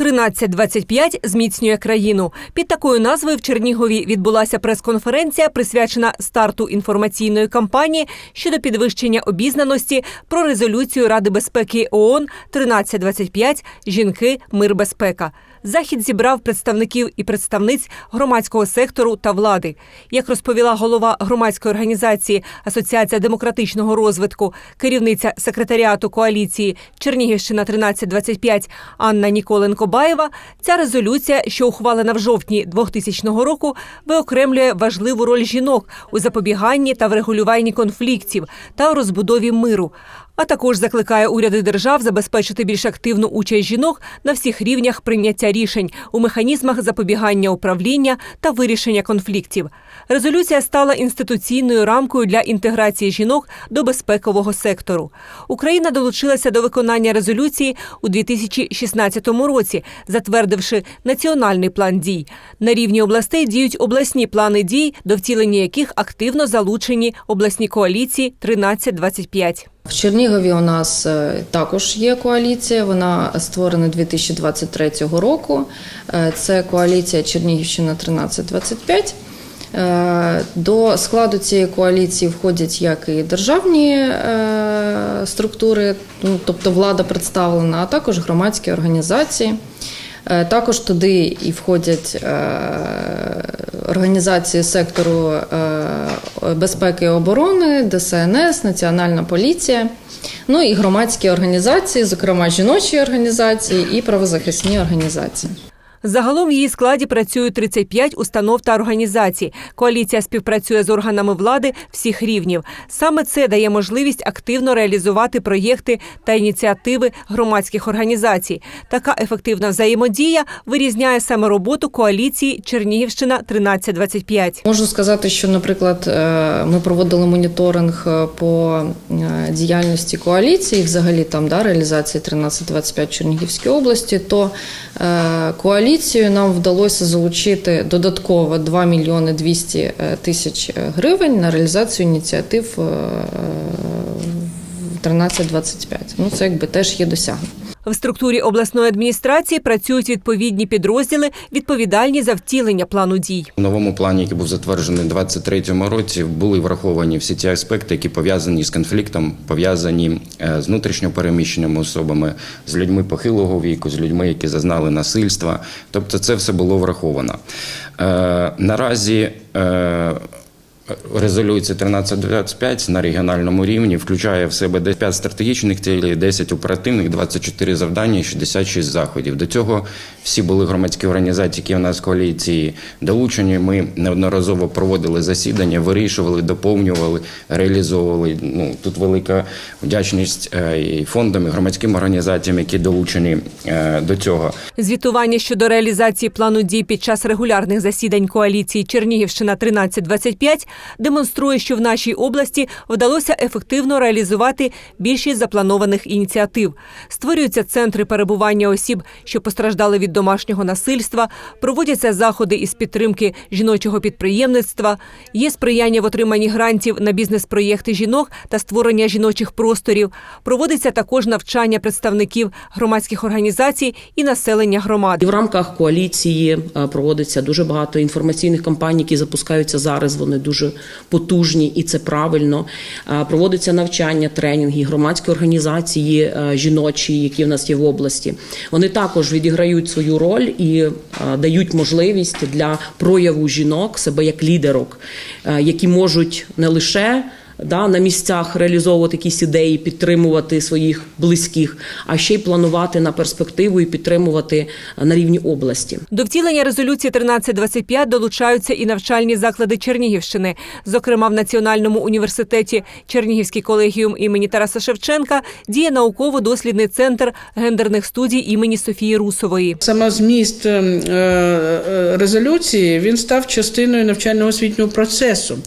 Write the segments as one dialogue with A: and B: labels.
A: 1325 зміцнює країну. Під такою назвою в Чернігові відбулася прес-конференція, присвячена старту інформаційної кампанії щодо підвищення обізнаності про резолюцію Ради безпеки ООН 1325 Жінки, мир, безпека. Захід зібрав представників і представниць громадського сектору та влади. Як розповіла голова громадської організації Асоціація демократичного розвитку, керівниця секретаріату коаліції Чернігівщина 1325 Анна Ніколенко-Баєва, ця резолюція, що ухвалена в жовтні 2000 року, виокремлює важливу роль жінок у запобіганні та врегулюванні конфліктів та у розбудові миру. А також закликає уряди держав забезпечити більш активну участь жінок на всіх рівнях прийняття рішень у механізмах запобігання управління та вирішення конфліктів. Резолюція стала інституційною рамкою для інтеграції жінок до безпекового сектору. Україна долучилася до виконання резолюції у 2016 році, затвердивши національний план дій. На рівні областей діють обласні плани дій, до втілення яких активно залучені обласні коаліції 1325.
B: В Чернігові у нас е, також є коаліція. Вона створена 2023 року. Е, Це коаліція Чернігівщина 1325. Е, До складу цієї коаліції входять як і державні структури, ну, тобто влада представлена, а також громадські організації. Е, Також туди і входять е, організації сектору е, безпеки і оборони, ДСНС, Національна поліція, ну і громадські організації, зокрема жіночі організації і правозахисні організації.
A: Загалом в її складі працюють 35 установ та організацій. Коаліція співпрацює з органами влади всіх рівнів. Саме це дає можливість активно реалізувати проєкти та ініціативи громадських організацій. Така ефективна взаємодія вирізняє саме роботу коаліції Чернігівщина 1325.
B: Можу сказати, що, наприклад, е, ми проводили моніторинг е, по е, діяльності коаліції, взагалі там да, реалізації 1325 в Чернігівській області, то е, коаліцію нам вдалося залучити додатково 2 мільйони 200 тисяч гривень на реалізацію ініціатив е, 1325. Ну, це якби теж є досягнення.
A: В структурі обласної адміністрації працюють відповідні підрозділи, відповідальні за втілення плану дій.
C: У новому плані, який був затверджений у 2023 році, були враховані всі ті аспекти, які пов'язані з конфліктом, пов'язані е, з внутрішньо переміщеними особами, з людьми похилого віку, з людьми, які зазнали насильства. Тобто, це все було враховано. Е, Наразі Резолюція 1325 на регіональному рівні включає в себе 5 стратегічних цілей, 10 оперативних, 24 завдання і 66 заходів. До цього всі були громадські організації, які в нас в коаліції долучені. Ми неодноразово проводили засідання, вирішували, доповнювали, реалізовували. Ну тут велика вдячність е, і фондам, і громадським організаціям, які долучені е, до цього.
A: Звітування щодо реалізації плану дій під час регулярних засідань коаліції Чернігівщина 1325 демонструє, що в нашій області вдалося ефективно реалізувати більшість запланованих ініціатив. Створюються центри перебування осіб, що постраждали від домашнього насильства, проводяться заходи із підтримки жіночого підприємництва, є сприяння в отриманні грантів на бізнес-проєкти жінок та створення жіночих просторів. Проводиться також навчання представників громадських організацій і населення громад.
D: В рамках коаліції е, проводиться дуже багато інформаційних кампаній, які запускаються зараз. Вони дуже потужні і це правильно. Проводиться навчання, тренінги, громадські організації е, жіночі, які в нас є в області. Вони також відіграють свою роль і е, дають можливість для прояву жінок себе як лідерок, е, які можуть не лише да, на місцях реалізовувати якісь ідеї, підтримувати своїх близьких, а ще й планувати на перспективу і підтримувати на рівні області.
A: До втілення резолюції 1325 долучаються і навчальні заклади Чернігівщини. Зокрема, в Національному університеті Чернігівський колегіум імені Тараса Шевченка діє науково-дослідний центр гендерних студій імені Софії Русової.
E: Саме зміст е, е, резолюції він став частиною навчально-освітнього процесу.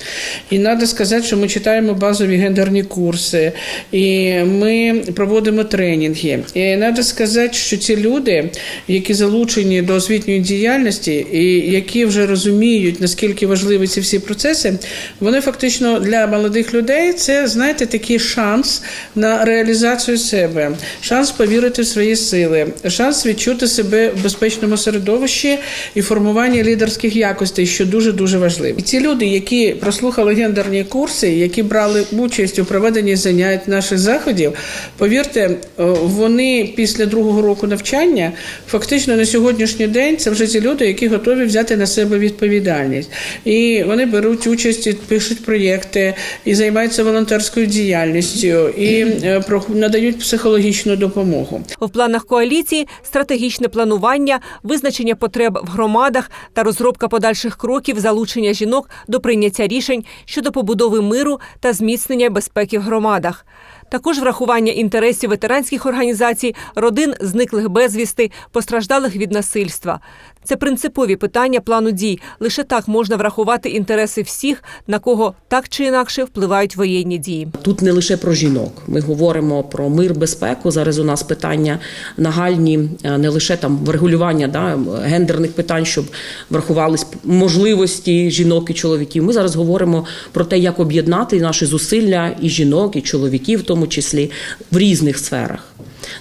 E: І треба сказати, що ми читаємо проводжаємо базові гендерні курси, і ми проводимо тренінги. І треба сказати, що ці люди, які залучені до освітньої діяльності, і які вже розуміють, наскільки важливі ці всі процеси, вони фактично для молодих людей це, знаєте, такий шанс на реалізацію себе, шанс повірити в свої сили, шанс відчути себе в безпечному середовищі і формування лідерських якостей, що дуже дуже важливо. І ці люди, які прослухали гендерні курси, які брали участь у проведенні занять наших заходів, повірте, вони після другого року навчання фактично на сьогоднішній день це вже ті люди, які готові взяти на себе відповідальність, і вони беруть участь, і пишуть проєкти, і займаються волонтерською діяльністю, і е, надають психологічну допомогу.
A: В планах коаліції стратегічне планування, визначення потреб в громадах та розробка подальших кроків залучення жінок до прийняття рішень щодо побудови миру та зміцнення безпеки в громадах. Також врахування інтересів ветеранських організацій, родин зниклих безвісти, постраждалих від насильства. Це принципові питання плану дій. Лише так можна врахувати інтереси всіх, на кого так чи інакше впливають воєнні дії.
D: Тут не лише про жінок. Ми говоримо про мир, безпеку. Зараз у нас питання нагальні, е, не лише там врегулювання да, гендерних питань, щоб врахувались можливості жінок і чоловіків. Ми зараз говоримо про те, як об'єднати наші зусилля і жінок, і чоловіків, в тому числі в різних сферах.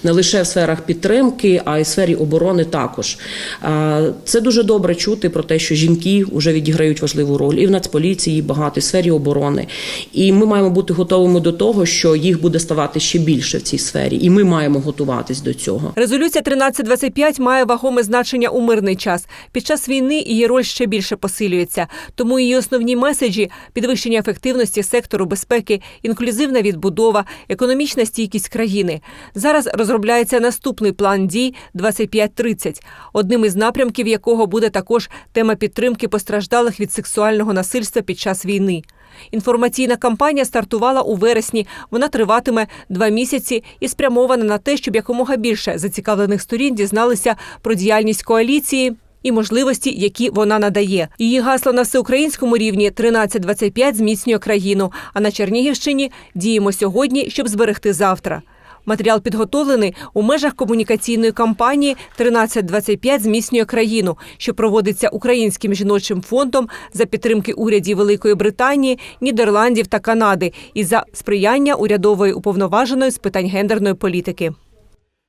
D: Не лише в сферах підтримки, а й в сфері оборони також. Це дуже добре чути про те, що жінки вже відіграють важливу роль і в Нацполіції, і багато, і в сфері оборони. І ми маємо бути готовими до того, що їх буде ставати ще більше в цій сфері, і ми маємо готуватись до цього.
A: Резолюція 1325 має вагоме значення у мирний час. Під час війни її роль ще більше посилюється. Тому її основні меседжі підвищення ефективності сектору безпеки, інклюзивна відбудова, економічна стійкість країни. Зараз розробляється наступний план дій 2530, одним із напрямків якого буде також тема підтримки постраждалих від сексуального насильства під час війни. Інформаційна кампанія стартувала у вересні. Вона триватиме два місяці і спрямована на те, щоб якомога більше зацікавлених сторін дізналися про діяльність коаліції. І можливості, які вона надає. Її гасло на всеукраїнському рівні 1325 зміцнює країну. А на Чернігівщині діємо сьогодні, щоб зберегти завтра. Матеріал підготовлений у межах комунікаційної кампанії 1325 зміцнює країну, що проводиться Українським жіночим фондом за підтримки урядів Великої Британії, Нідерландів та Канади і за сприяння урядової уповноваженої з питань гендерної політики.